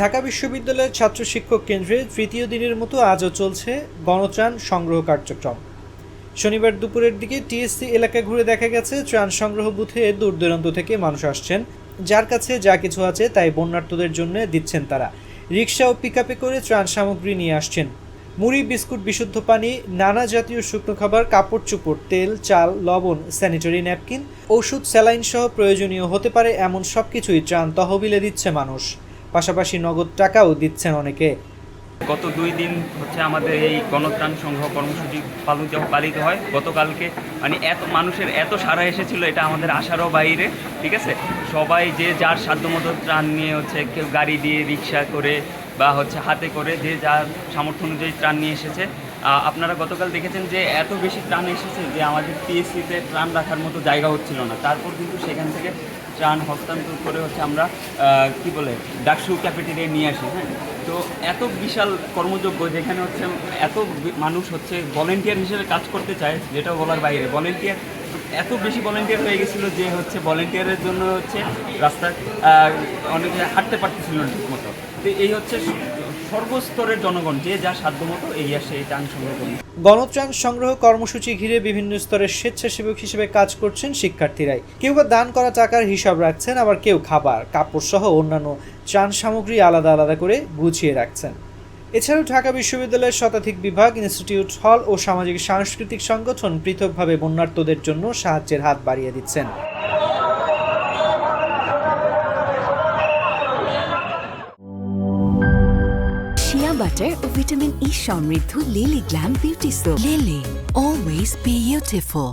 ঢাকা বিশ্ববিদ্যালয়ের ছাত্র শিক্ষক কেন্দ্রে তৃতীয় দিনের মতো আজও চলছে গণত্রাণ সংগ্রহ কার্যক্রম। শনিবার দুপুরের দিকে টিএসসি এলাকা ঘুরে দেখা গেছে, ত্রাণ সংগ্রহ বুথে দূর দূরান্ত থেকে মানুষ আসছেন। যার কাছে যা কিছু আছে তাই বন্যার্থদের জন্য দিচ্ছেন তারা। রিক্সা ও পিকআপে করে ত্রাণ সামগ্রী নিয়ে আসছেন। মুড়ি, বিস্কুট, বিশুদ্ধ পানি, নানা জাতীয় শুকনো খাবার, কাপড় চোপড়, তেল, চাল, লবণ, স্যানিটারি ন্যাপকিন, ওষুধ, স্যালাইন সহ প্রয়োজনীয় হতে পারে এমন সবকিছুই ত্রাণ তহবিলে দিচ্ছে মানুষ। পাশাপাশি নগদ টাকাও দিচ্ছেন অনেকে। গত দুই দিন হচ্ছে আমাদের এই গণত্রাণ সংগ্রহ কর্মসূচি পালিত পালিত হয়, গতকালকে মানে এত মানুষের এত সারা এসেছিল, এটা আমাদের আশারও বাইরে, ঠিক আছে? সবাই যে যার সাধ্যমতো ত্রাণ নিয়ে হচ্ছে কেউ গাড়ি দিয়ে রিক্সা করে বা হচ্ছে হাতে করে যে যার সামর্থ্য অনুযায়ী ত্রাণ নিয়ে এসেছে আপনারা গতকাল দেখেছেন যে এত বেশি ত্রাণ এসেছে যে আমাদের পিএসসিতে ত্রাণ রাখার মতো জায়গা হচ্ছিল না। তারপর কিন্তু সেখান থেকে ত্রাণ হস্তান্তর করে হচ্ছে আমরা কি বলে ডাকসু ক্যাপিটালে নিয়ে আসি হ্যাঁ? তো এত বিশাল কর্মযোগ্য যেখানে হচ্ছে এত মানুষ হচ্ছে ভলেন্টিয়ার হিসেবে কাজ করতে চায়, যেটা বলার বাইরে। ভলেন্টিয়ার এত বেশি ভলেন্টিয়ার হয়ে গেছিল যে হচ্ছে ভলেন্টিয়ারের জন্য হচ্ছে রাস্তায় অনেকে হাঁটতে পারতেছিল ঠিক মতো তো এই হচ্ছে সর্বস্তরের জনগণ যে যা সাধ্য মতো এই আসে এই ত্রাণ সংগ্রহ গণত্রাণ সংগ্রহ কর্মসূচি ঘিরে বিভিন্ন স্তরের স্বেচ্ছাসেবক হিসেবে কাজ করছেন শিক্ষার্থীরাই। কেউ বা দান করা টাকার হিসাব রাখছেন, আবার কেউ খাবার কাপড় সহ অন্যান্য ত্রাণ সামগ্রী আলাদা আলাদা করে গুছিয়ে রাখছেন। এছাড়াও ঢাকা বিশ্ববিদ্যালয়ের শতাধিক বিভাগ, ইনস্টিটিউট হল ও সামাজিক সাংস্কৃতিক সংগঠন পৃথকভাবে বন্যার্তদের জন্য সাহায্যের হাত বাড়িয়ে দিচ্ছেন। শিয়া বাটার ও ভিটামিন ই সমৃদ্ধ Lily glam beauty soap Lily always be beautiful